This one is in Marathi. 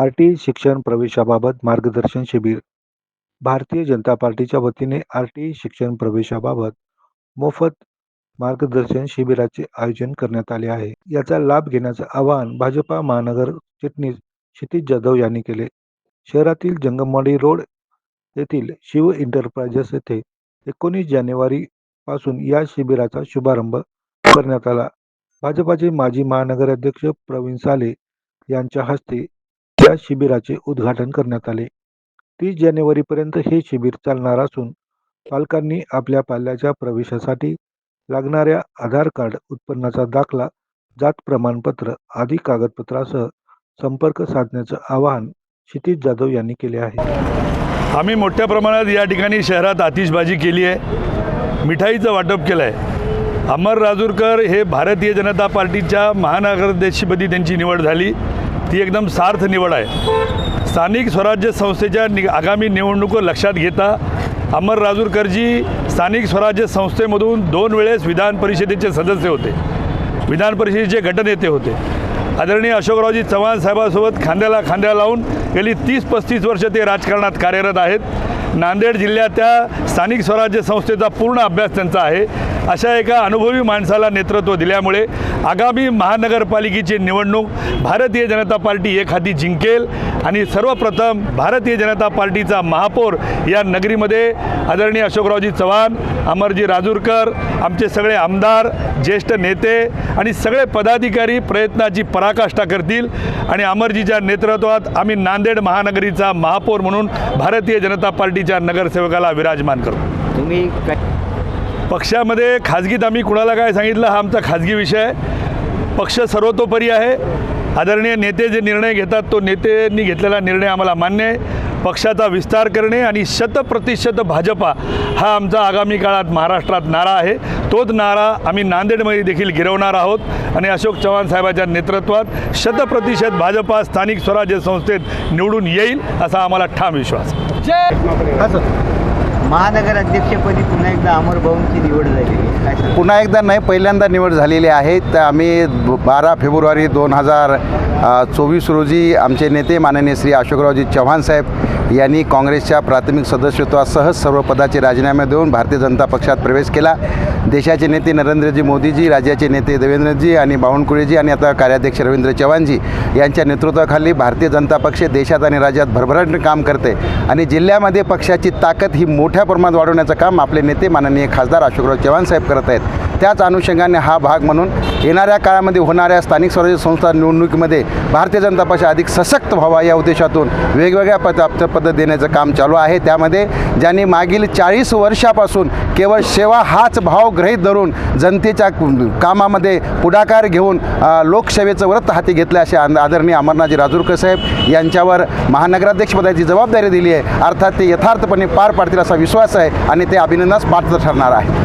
आर टी शिक्षण प्रवेशाबाबत मार्गदर्शन शिबिर. भारतीय जनता पार्टीच्या वतीने आर टी शिक्षण प्रवेशाबाबत मोफत मार्गदर्शन शिबिराचे आयोजन करण्यात आले आहे. याचा लाभ घेण्याचं आवाहन भाजपा महानगर चिटणीस क्षितिज जाधव यांनी केले. शहरातील जंगमवाडी रोड येथील शिव एंटरप्राइजेस येथे एकोणीस जानेवारी पासून या शिबिराचा शुभारंभ करण्यात आला. भाजपाचे माजी महानगराध्यक्ष प्रवीण साले यांच्या हस्ते या शिबिराचे उद्घाटन करण्यात आले. तीस जानेवारीपर्यंत हे शिबिर चालणार असून पालकांनी आपल्या पाल्याच्या प्रवेशासाठी लागणाऱ्या आधार कार्ड उत्पन्नाचा दाखला जात प्रमाणपत्र आदी कागदपत्रासह संपर्क साधण्याचं आवाहन क्षितिज जाधव यांनी केले आहे. आम्ही मोठ्या प्रमाणात या ठिकाणी शहरात आतिषबाजी केली आहे. मिठाईचं वाटप केलं आहे अमर राजूरकर हे भारतीय जनता पार्टीच्या महानगराध्यक्षपदी त्यांची निवड झाली. ती एकदम सार्थ निवड आहे. स्थानिक स्वराज्य संस्थेच्या नि आगामी निवडणुका लक्षात घेता अमर राजूरकरजी स्थानिक स्वराज्य संस्थेमधून दोन वेळेस विधान परिषदेचे सदस्य होते. विधान परिषदेचे गटनेते होते. आदरणीय अशोकरावजी चव्हाण साहेबांसोबत खांद्याला खांद्या लावून गेली तीस पस्तीस वर्ष ते राजकारणात कार्यरत आहेत. नांदेड जिल्ह्याच्या स्थानिक स्वराज्य संस्थेचा पूर्ण अभ्यास त्यांचा आहे. अशा एका अनुभवी माणसाला नेतृत्व दिल्यामुळे आगामी महानगरपालिकेची निवडणूक भारतीय जनता पार्टी एक हाती जिंकेल आणि सर्वप्रथम भारतीय जनता पार्टीचा महापौर या नगरीमध्ये आदरणीय अशोकरावजी चव्हाण अमरजी राजूरकर आमचे सगळे आमदार ज्येष्ठ नेते आणि सगळे पदाधिकारी प्रयत्नाची पराकाष्ठा करतील आणि अमरजीच्या नेतृत्वात आम्ही नांदेड महानगरीचा महापौर म्हणून भारतीय जनता पार्टी पार्टीच्या नगरसेवकाला विराजमान करू. तुम्ही पक्षामध्ये खाजगीत आम्ही कुणाला काय सांगितलं हा आमचा खाजगी विषय आहे. पक्ष सर्वतोपरी आहे. आदरणीय नेते जे निर्णय घेतात तो नेत्यांनी घेतलेला निर्णय आम्हाला मान्य आहे. पक्षाचा विस्तार करणे आणि शतप्रतिशत भाजपा हा आमचा आगामी काळात महाराष्ट्रात नारा आहे. तोच नारा आम्ही नांदेडमध्ये देखील गिरवणार आहोत. आणि अशोक चव्हाण साहेबांच्या नेतृत्वात शतप्रतिशत भाजपा स्थानिक स्वराज्य संस्थेत निवडून येईल असा आम्हाला ठाम विश्वास आहे. महानगर अध्यक्षपदी पुन्हा एकदा अमर भाऊंची निवड झालेली आहे काय? पुन्हा एकदा नाही पहिल्यांदा निवड झालेली आहे. तर आम्ही बारा फेब्रुवारी दोन हजार चोवीस रोजी आमचे नेते माननीय श्री अशोकरावजी चव्हाण साहेब यांनी काँग्रेसच्या प्राथमिक सदस्यत्वासह सर्व पदाचे राजीनामे देऊन भारतीय जनता पक्षात प्रवेश केला. देशाचे नेते नरेंद्रजी मोदीजी राज्याचे नेते देवेंद्रजी आणि बावनकुळेजी आणि आता कार्याध्यक्ष रवींद्र चव्हाणजी यांच्या नेतृत्वाखाली भारतीय जनता पक्ष देशात आणि राज्यात भरभराट काम करते आणि जिल्ह्यामध्ये पक्षाची ताकद ही मोठ्या प्रमाणात वाढवण्याचं काम आपले नेते माननीय खासदार अशोकराव चव्हाण साहेब करत आहेत. त्याच अनुषंगाने हा भाग म्हणून येणाऱ्या काळामध्ये होणाऱ्या स्थानिक स्वराज्य संस्था निवडणुकीमध्ये भारतीय जनता पक्ष अधिक सशक्त व्हावा या उद्देशातून वेगवेगळ्या पद पद्धत देण्याचं काम चालू आहे. त्यामध्ये ज्यांनी मागील चाळीस वर्षापासून केवळ सेवा हाच भाव ग्रहीत धरून जनतेच्या कामामध्ये पुढाकार घेऊन लोकसेवेचं व्रत हाती घेतलं असे आदरणीय अमरनाथजी राजूरकर साहेब यांच्यावर महानगराध्यक्षपदाची जबाबदारी दिली आहे. अर्थात ते यथार्थपणे पार पाडतील असा विश्वास आहे आणि ते अभिनंदनास पात्र ठरणार आहे